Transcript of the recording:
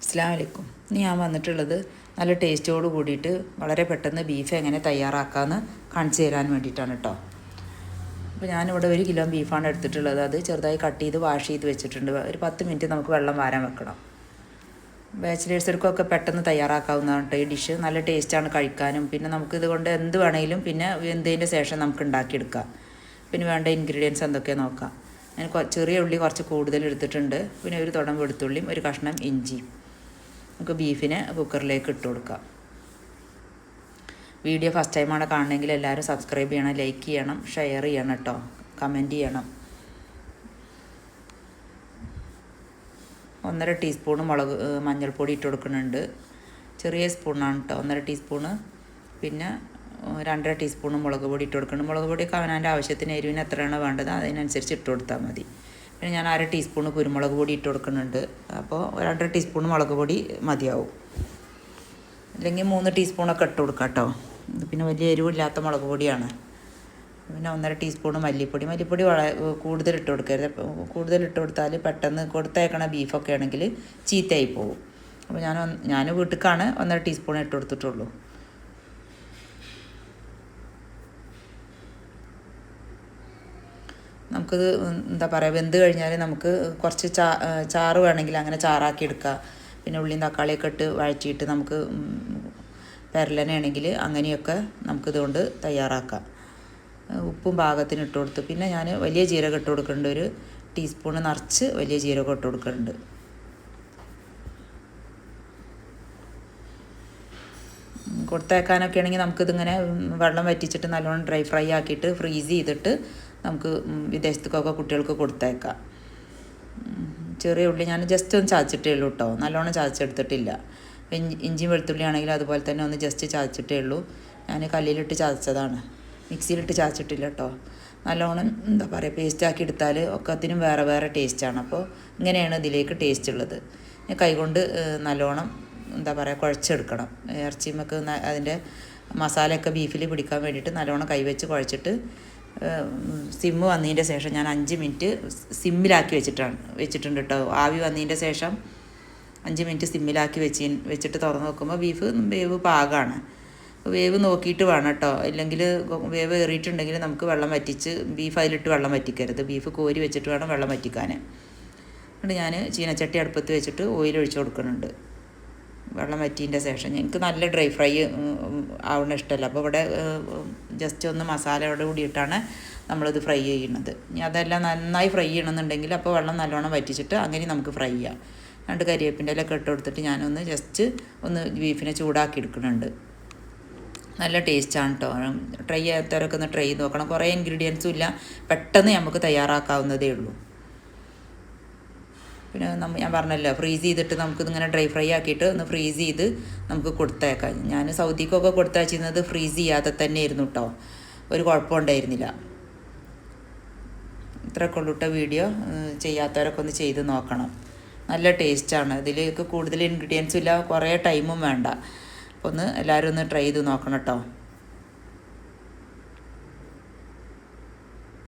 അസ്സാം ഇനി ഞാൻ വന്നിട്ടുള്ളത് നല്ല ടേസ്റ്റോട് കൂടിയിട്ട് വളരെ പെട്ടെന്ന് ബീഫ് എങ്ങനെ തയ്യാറാക്കാമെന്ന് കാണിച്ചു തരാൻ വേണ്ടിയിട്ടാണ് കേട്ടോ അപ്പോൾ ഞാനിവിടെ ഒരു കിലോ ബീഫാണ് എടുത്തിട്ടുള്ളത്. അത് ചെറുതായി കട്ട് ചെയ്ത് വാഷ് ചെയ്ത് വെച്ചിട്ടുണ്ട്. ഒരു പത്ത് മിനിറ്റ് നമുക്ക് വെള്ളം വാരാൻ വെക്കണം. ബാച്ചിലേഴ്സർക്കൊക്കെ പെട്ടെന്ന് തയ്യാറാക്കാവുന്നതാണ് കേട്ടോ ഈ ഡിഷ്. നല്ല ടേസ്റ്റാണ് കഴിക്കാനും. പിന്നെ നമുക്ക് ഇതുകൊണ്ട് എന്ത് വേണമെങ്കിലും പിന്നെ എന്തതിന്റെ ശേഷം നമുക്ക് ഉണ്ടാക്കിയെടുക്കാം. പിന്നെ വേണ്ട ഇൻഗ്രീഡിയൻസ് എന്തൊക്കെ നോക്കാം. ഞാൻ ചെറിയ ഉള്ളി കുറച്ച് കൂടുതൽ എടുത്തിട്ടുണ്ട്. പിന്നെ ഒരു തുടം വെളുത്തുള്ളിയും ഒരു കഷ്ണം ഇഞ്ചിയും. നമുക്ക് ബീഫിനെ കുക്കറിലേക്ക് ഇട്ട് കൊടുക്കാം. വീഡിയോ ഫസ്റ്റ് ടൈമാണ് കാണണമെങ്കിൽ എല്ലാവരും സബ്സ്ക്രൈബ് ചെയ്യണം ലൈക്ക് ചെയ്യണം ഷെയർ ചെയ്യണം കേട്ടോ. കമന്റ് ചെയ്യണം. ഒന്നര ടീസ്പൂൺ മുളക് മഞ്ഞൾപ്പൊടി ഇട്ട് കൊടുക്കുന്നുണ്ട്. ചെറിയ സ്പൂണാണ് കേട്ടോ ഒന്നര ടീസ്പൂണ് പിന്നെ രണ്ടര ടീസ്പൂണ് മുളക് പൊടി ഇട്ട് കൊടുക്കുന്നുണ്ട്. മുളക് പൊടിയൊക്കെ അവനവന്റെ ആവശ്യത്തിന് എരിവിന് എത്രയാണ് വേണ്ടത് അതിനനുസരിച്ച് ഇട്ട് കൊടുത്താൽ മതി. പിന്നെ ഞാൻ അര ടീസ്പൂൺ കുരുമുളക് പൊടി ഇട്ട് കൊടുക്കുന്നുണ്ട്. അപ്പോൾ രണ്ടര ടീസ്പൂൺ മുളക് പൊടി മതിയാവും. അല്ലെങ്കിൽ മൂന്ന് ടീസ്പൂണൊക്കെ ഇട്ട് കൊടുക്കാം കേട്ടോ. പിന്നെ വലിയ എരിവില്ലാത്ത മുളക് പൊടിയാണ്. പിന്നെ ഒന്നര ടീസ്പൂൺ മല്ലിപ്പൊടി. മല്ലിപ്പൊടി വളരെ കൂടുതൽ ഇട്ട് കൊടുക്കരുത്. കൂടുതൽ ഇട്ട് കൊടുത്താൽ പെട്ടെന്ന് കൊടുത്തേക്കണ ബീഫൊക്കെ ആണെങ്കിൽ ചീത്തയായി പോകും. അപ്പോൾ ഞാൻ ഞാൻ വീട്ടിലേക്കാണ് ഒന്നര ടീസ്പൂൺ ഇട്ട് കൊടുത്തിട്ടുള്ളൂ. നമുക്കിത് എന്താ പറയുക വെന്ത് കഴിഞ്ഞാൽ നമുക്ക് കുറച്ച് ചാ ചാറ് വേണമെങ്കിൽ അങ്ങനെ ചാറാക്കി എടുക്കുക പിന്നെ ഉള്ളിയും തക്കാളിയൊക്കെ ഇട്ട് വഴറ്റിയിട്ട് നമുക്ക് പെരലനാണെങ്കിൽ അങ്ങനെയൊക്കെ നമുക്കിതുകൊണ്ട് തയ്യാറാക്കാം. ഉപ്പും പാകത്തിന് ഇട്ട് കൊടുത്ത്. പിന്നെ ഞാൻ വലിയ ജീരകം ഇട്ട് കൊടുക്കേണ്ട ഒരു ടീസ്പൂണ് നിറച്ച് വലിയ ജീരകം ഇട്ട് കൊടുക്കുന്നുണ്ട് കൊടുത്തേക്കാനൊക്കെ ആണെങ്കിൽ നമുക്കിതിങ്ങനെ വെള്ളം വറ്റിച്ചിട്ട് നല്ലോണം ഡ്രൈ ഫ്രൈ ആക്കിയിട്ട് ഫ്രീസ് ചെയ്തിട്ട് നമുക്ക് വിദേശത്തേക്കൊക്കെ കുട്ടികൾക്ക് കൊടുത്തേക്കാം. ചെറിയ ഉള്ളി ഞാൻ ജസ്റ്റ് ഒന്ന് ചതച്ചിട്ടേ ഉള്ളൂ കേട്ടോ നല്ലോണം ചതച്ചെടുത്തിട്ടില്ല. ഇഞ്ചി വെളുത്തുള്ളി ആണെങ്കിൽ അതുപോലെ തന്നെ ഒന്ന് ജസ്റ്റ് ചതച്ചിട്ടേ ഉള്ളൂ. ഞാൻ കല്ലിലിട്ട് ചതച്ചതാണ്. മിക്സിയിലിട്ട് ചതച്ചിട്ടില്ല കേട്ടോ നല്ലോണം എന്താ പറയുക പേസ്റ്റാക്കി എടുത്താൽ ഒക്കെ അതിനും വേറെ വേറെ ടേസ്റ്റാണ് അപ്പോൾ ഇങ്ങനെയാണ് ഇതിലേക്ക് ടേസ്റ്റ് ഉള്ളത്. കൈകൊണ്ട് നല്ലോണം എന്താ പറയുക കുഴച്ചെടുക്കണം. ഇറച്ചിമൊക്കെ അതിന്റെ മസാലയൊക്കെ ബീഫിൽ പിടിക്കാൻ വേണ്ടിയിട്ട് നല്ലോണം കൈവച്ച് കുഴച്ചിട്ട് സിമ്മ് വന്നതിന്റെ ശേഷം ഞാൻ അഞ്ച് മിനിറ്റ് സിമ്മിലാക്കി വെച്ചിട്ടാണ് വെച്ചിട്ടുണ്ട് കേട്ടോ. ആവി വന്നതിന്റെ ശേഷം അഞ്ച് മിനിറ്റ് സിമ്മിലാക്കി വെച്ച് വെച്ചിട്ട് തുറന്ന് നോക്കുമ്പോൾ ബീഫ് വേവ് പാകമാണ് വേവ് നോക്കിയിട്ട് വേണം കേട്ടോ. ഇല്ലെങ്കിൽ വേവ് ഏറിയിട്ടുണ്ടെങ്കിൽ നമുക്ക് വെള്ളം വറ്റിച്ച് ബീഫ് അതിലിട്ട് വെള്ളം വറ്റിക്കരുത്. ബീഫ് കോരി വെച്ചിട്ട് വേണം വെള്ളം വറ്റിക്കാൻ. എന്നിട്ട് ഞാൻ ചീനച്ചട്ടി അടുപ്പത്ത് വെച്ചിട്ട് ഓയിൽ ഒഴിച്ച് കൊടുക്കുന്നുണ്ട്. വെള്ളം വറ്റിന്റെ ശേഷം എനിക്ക് നല്ല ഡ്രൈ ഫ്രൈ ആവണ ഇഷ്ടമല്ല. അപ്പോൾ ഇവിടെ ജസ്റ്റ് ഒന്ന് മസാലയോട് കൂടിയിട്ടാണ് നമ്മളിത് ഫ്രൈ ചെയ്യുന്നത്. ഇനി അതെല്ലാം നന്നായി ഫ്രൈ ചെയ്യണമെന്നുണ്ടെങ്കിൽ അപ്പോൾ വെള്ളം നല്ലോണം വറ്റിച്ചിട്ട് അങ്ങനെ നമുക്ക് ഫ്രൈ ചെയ്യാം. രണ്ട് കരിവേപ്പിന്റെ ഇലൊക്കെ ഇട്ട് കൊടുത്തിട്ട് ഞാനൊന്ന് ജസ്റ്റ് ഒന്ന് ബീഫിനെ ചൂടാക്കി എടുക്കുന്നുണ്ട്. നല്ല ടേസ്റ്റാണ് കേട്ടോ ട്രൈ ചെയ്യാത്തവരൊക്കെ ഒന്ന് ട്രൈ ചെയ്ത് നോക്കണം. കുറേ ഇൻഗ്രീഡിയൻസും ഇല്ല. പെട്ടെന്ന് നമുക്ക് തയ്യാറാക്കാവുന്നതേ ഉള്ളൂ. പിന്നെ നമ്മൾ ഞാൻ പറഞ്ഞല്ലോ ഫ്രീസ് ചെയ്തിട്ട് നമുക്ക് ഇങ്ങനെ ഡ്രൈ ഫ്രൈ ആക്കിയിട്ട് ഒന്ന് ഫ്രീസ് ചെയ്ത് നമുക്ക് കൊടുത്തേക്കാം. ഞാൻ സൗദിക്കൊക്കെ കൊടുത്തയച്ചിരുന്നത് ഫ്രീസ് ചെയ്യാതെ തന്നെ ആയിരുന്നു കേട്ടോ ഒരു കുഴപ്പമുണ്ടായിരുന്നില്ല. ഇത്രയൊക്കെ ഉള്ളിട്ട വീഡിയോ ചെയ്യാത്തവരൊക്കെ ഒന്ന് ചെയ്ത് നോക്കണം. നല്ല ടേസ്റ്റാണ് ഇതിലേക്ക് കൂടുതൽ ഇൻഗ്രീഡിയൻസും ഇല്ല കുറേ ടൈമും വേണ്ട. അപ്പോൾ ഒന്ന് എല്ലാവരും ഒന്ന് ട്രൈ ചെയ്ത് നോക്കണം കേട്ടോ